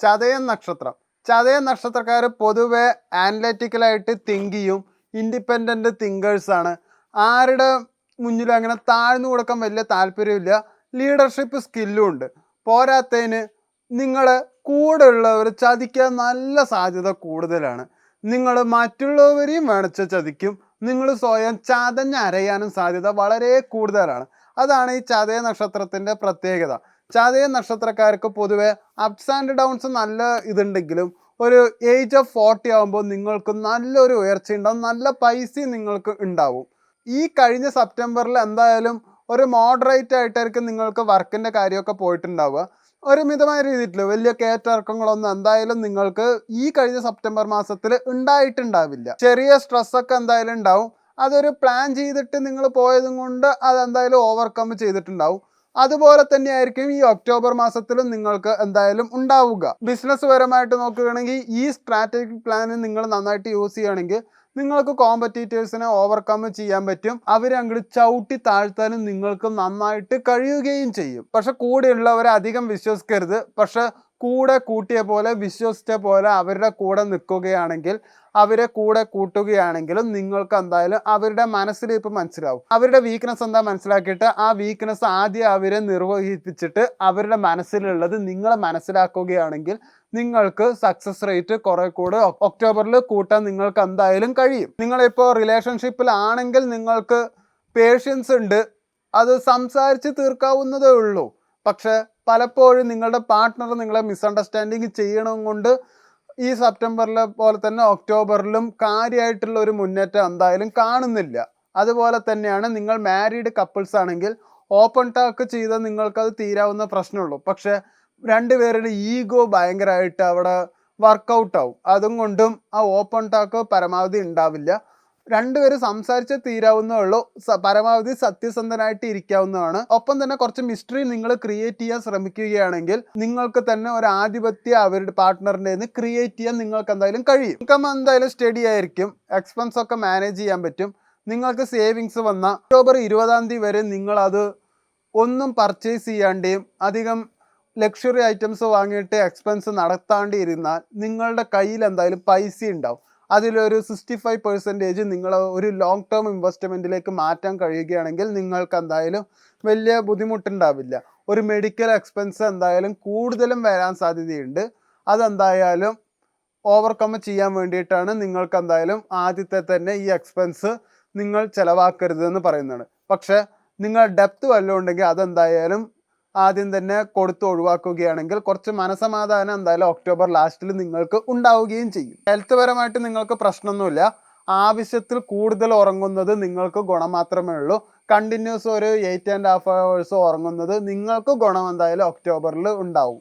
ചതയൻ നക്ഷത്രം. ചതയൻ നക്ഷത്രക്കാർ പൊതുവെ ആനലറ്റിക്കലായിട്ട് തിങ്ക് ചെയ്യും. ഇൻഡിപെൻഡന്റ് തിങ്കേഴ്സാണ് ആരുടെ മുന്നിലും അങ്ങനെ താഴ്ന്നു കൊടുക്കാൻ വലിയ താല്പര്യമില്ല. ലീഡർഷിപ്പ് സ്കില്ലും ഉണ്ട്. പോരാത്തതിന് നിങ്ങൾ കൂടെ ഉള്ളവർ ചതിക്കാൻ നല്ല സാധ്യത കൂടുതലാണ്. നിങ്ങൾ മറ്റുള്ളവരെയും വേണച്ച ചതിക്കും. നിങ്ങൾ സ്വയം ചതഞ്ഞരയാനും സാധ്യത വളരെ കൂടുതലാണ്. അതാണ് ഈ ചതയ നക്ഷത്രത്തിന്റെ പ്രത്യേകത. ചതയ നക്ഷത്രക്കാർക്ക് പൊതുവെ അപ്സ് ആൻഡ് ഡൗൺസ് നല്ല ഇതുണ്ടെങ്കിലും ഒരു ഏജ് ഓഫ് ഫോർട്ടി ആകുമ്പോൾ നിങ്ങൾക്ക് നല്ലൊരു ഉയർച്ച ഉണ്ടാവും നല്ല പൈസയും നിങ്ങൾക്ക് ഉണ്ടാവും. ഈ കഴിഞ്ഞ സെപ്റ്റംബറിൽ എന്തായാലും ഒരു മോഡറേറ്റ് ആയിട്ടായിരിക്കും നിങ്ങൾക്ക് വർക്കിന്റെ കാര്യമൊക്കെ പോയിട്ടുണ്ടാവുക. ഒരു മിതമായ രീതിയിൽ വലിയ കയറ്റിറക്കങ്ങളൊന്നും എന്തായാലും നിങ്ങൾക്ക് ഈ കഴിഞ്ഞ സെപ്റ്റംബർ മാസത്തിൽ ഉണ്ടായിട്ടുണ്ടാവില്ല. ചെറിയ സ്ട്രെസ്സൊക്കെ എന്തായാലും ഉണ്ടാവും. അതൊരു പ്ലാൻ ചെയ്തിട്ട് നിങ്ങൾ പോയതും കൊണ്ട് അതെന്തായാലും ഓവർകം ചെയ്തിട്ടുണ്ടാവും. അതുപോലെ തന്നെയായിരിക്കും ഈ ഒക്ടോബർ മാസത്തിലും നിങ്ങൾക്ക് എന്തായാലും ഉണ്ടാവുക. ബിസിനസ് പരമായിട്ട് നോക്കുകയാണെങ്കിൽ ഈ സ്ട്രാറ്റജിക് പ്ലാൻ നിങ്ങൾ നന്നായിട്ട് യൂസ് ചെയ്യുകയാണെങ്കിൽ നിങ്ങൾക്ക് കോമ്പറ്റീറ്റേഴ്സിനെ ഓവർകം ചെയ്യാൻ പറ്റും. അവരെ അങ്ങോട്ട് ചവിട്ടി താഴ്ത്താനും നിങ്ങൾക്ക് നന്നായിട്ട് കഴിയുകയും ചെയ്യും. പക്ഷെ കൂടെയുള്ളവരെ അധികം വിശ്വസിക്കരുത്. പക്ഷെ കൂടെ കൂട്ടിയ പോലെ വിശ്വസിച്ച പോലെ അവരുടെ കൂടെ നിൽക്കുകയാണെങ്കിൽ അവരെ കൂടെ കൂട്ടുകയാണെങ്കിലും നിങ്ങൾക്ക് എന്തായാലും അവരുടെ മനസ്സിൽ ഇപ്പം മനസ്സിലാവും. അവരുടെ വീക്ക്നെസ് എന്താ മനസ്സിലാക്കിയിട്ട്? ആ വീക്ക്നെസ് ആദ്യം അവരെ നിർവഹിപ്പിച്ചിട്ട് അവരുടെ മനസ്സിലുള്ളത് നിങ്ങൾ മനസ്സിലാക്കുകയാണെങ്കിൽ നിങ്ങൾക്ക് സക്സസ് റേറ്റ് കുറെ കൂടെ ഒക്ടോബറിൽ കൂട്ടാൻ നിങ്ങൾക്ക് എന്തായാലും കഴിയും. നിങ്ങളിപ്പോൾ റിലേഷൻഷിപ്പിലാണെങ്കിൽ നിങ്ങൾക്ക് പേഷ്യൻസ് ഉണ്ട്. അത് സംസാരിച്ച് തീർക്കാവുന്നതേ ഉള്ളൂ. പക്ഷെ പലപ്പോഴും നിങ്ങളുടെ പാർട്ട്ണർ നിങ്ങളെ മിസ്അണ്ടർസ്റ്റാൻഡിങ് ചെയ്യണം കൊണ്ട് ഈ സെപ്റ്റംബറിലെ പോലെ തന്നെ ഒക്ടോബറിലും കാര്യമായിട്ടുള്ള ഒരു മുന്നേറ്റം എന്തായാലും കാണുന്നില്ല. അതുപോലെ തന്നെയാണ് നിങ്ങൾ മാരീഡ് കപ്പിൾസ് ആണെങ്കിൽ ഓപ്പൺ ടാക്ക് ചെയ്താൽ നിങ്ങൾക്കത് തീരാവുന്ന പ്രശ്നമുള്ളൂ. പക്ഷെ രണ്ടുപേരുടെ ഈഗോ ഭയങ്കരമായിട്ട് അവിടെ വർക്കൗട്ടാവും അതും കൊണ്ടും ആ ഓപ്പൺ ടാക്ക് പരമാവധി ഉണ്ടാവില്ല. രണ്ടുപേരും സംസാരിച്ച് തീരാവുന്നേ ഉള്ളൂ പരമാവധി സത്യസന്ധനായിട്ട് ഇരിക്കാവുന്നതാണ്. ഒപ്പം തന്നെ കുറച്ച് മിസ്റ്ററി നിങ്ങൾ ക്രിയേറ്റ് ചെയ്യാൻ ശ്രമിക്കുകയാണെങ്കിൽ നിങ്ങൾക്ക് തന്നെ ഒരു ആധിപത്യ അവരുടെ പാർട്ട്ണറിന്റെ ക്രിയേറ്റ് ചെയ്യാൻ നിങ്ങൾക്ക് എന്തായാലും കഴിയും. ഇൻകം എന്തായാലും സ്റ്റഡി ആയിരിക്കും. എക്സ്പെൻസ് ഒക്കെ മാനേജ് ചെയ്യാൻ പറ്റും. നിങ്ങൾക്ക് സേവിങ്സ് വന്ന ഒക്ടോബർ ഇരുപതാം തീയതി വരെ നിങ്ങളത് ഒന്നും പർച്ചേസ് ചെയ്യാണ്ടേയും അധികം ലക്ഷറി ഐറ്റംസ് വാങ്ങിയിട്ട് എക്സ്പെൻസ് നടത്താണ്ടിരുന്നാൽ നിങ്ങളുടെ കയ്യിൽ എന്തായാലും പൈസ ഉണ്ടാവും. അതിലൊരു സിക്സ്റ്റി ഫൈവ് പെർസെന്റേജ് നിങ്ങൾ ഒരു ലോങ് ടേം ഇൻവെസ്റ്റ്മെന്റിലേക്ക് മാറ്റാൻ കഴിയുകയാണെങ്കിൽ നിങ്ങൾക്ക് എന്തായാലും വലിയ ബുദ്ധിമുട്ടുണ്ടാവില്ല. ഒരു മെഡിക്കൽ എക്സ്പെൻസ് എന്തായാലും കൂടുതലും വരാൻ സാധ്യതയുണ്ട്. അതെന്തായാലും ഓവർകം ചെയ്യാൻ വേണ്ടിയിട്ടാണ് നിങ്ങൾക്ക് എന്തായാലും ആദ്യത്തെ തന്നെ ഈ എക്സ്പെൻസ് നിങ്ങൾ ചിലവാക്കരുതെന്ന് പറയുന്നത്. പക്ഷേ നിങ്ങൾ ഡെപ്ത് വല്ലതും ഉണ്ടെങ്കിൽ അതെന്തായാലും ആദ്യം തന്നെ കൊടുത്ത് ഒഴിവാക്കുകയാണെങ്കിൽ കുറച്ച് മനസമാധാനം എന്തായാലും ഒക്ടോബർ ലാസ്റ്റിൽ നിങ്ങൾക്ക് ഉണ്ടാവുകയും ചെയ്യും. ഹെൽത്ത് പരമായിട്ട് നിങ്ങൾക്ക് പ്രശ്നമൊന്നുമില്ല. ആവശ്യത്തിൽ കൂടുതൽ ഉറങ്ങുന്നത് നിങ്ങൾക്ക് ഗുണം മാത്രമേ ഉള്ളൂ. കണ്ടിന്യൂസ് ഒരു എയ്റ്റ് ആൻഡ് ഹാഫ് ഹവേഴ്സ് ഉറങ്ങുന്നത് നിങ്ങൾക്ക് ഗുണം എന്തായാലും ഒക്ടോബറിൽ ഉണ്ടാവും.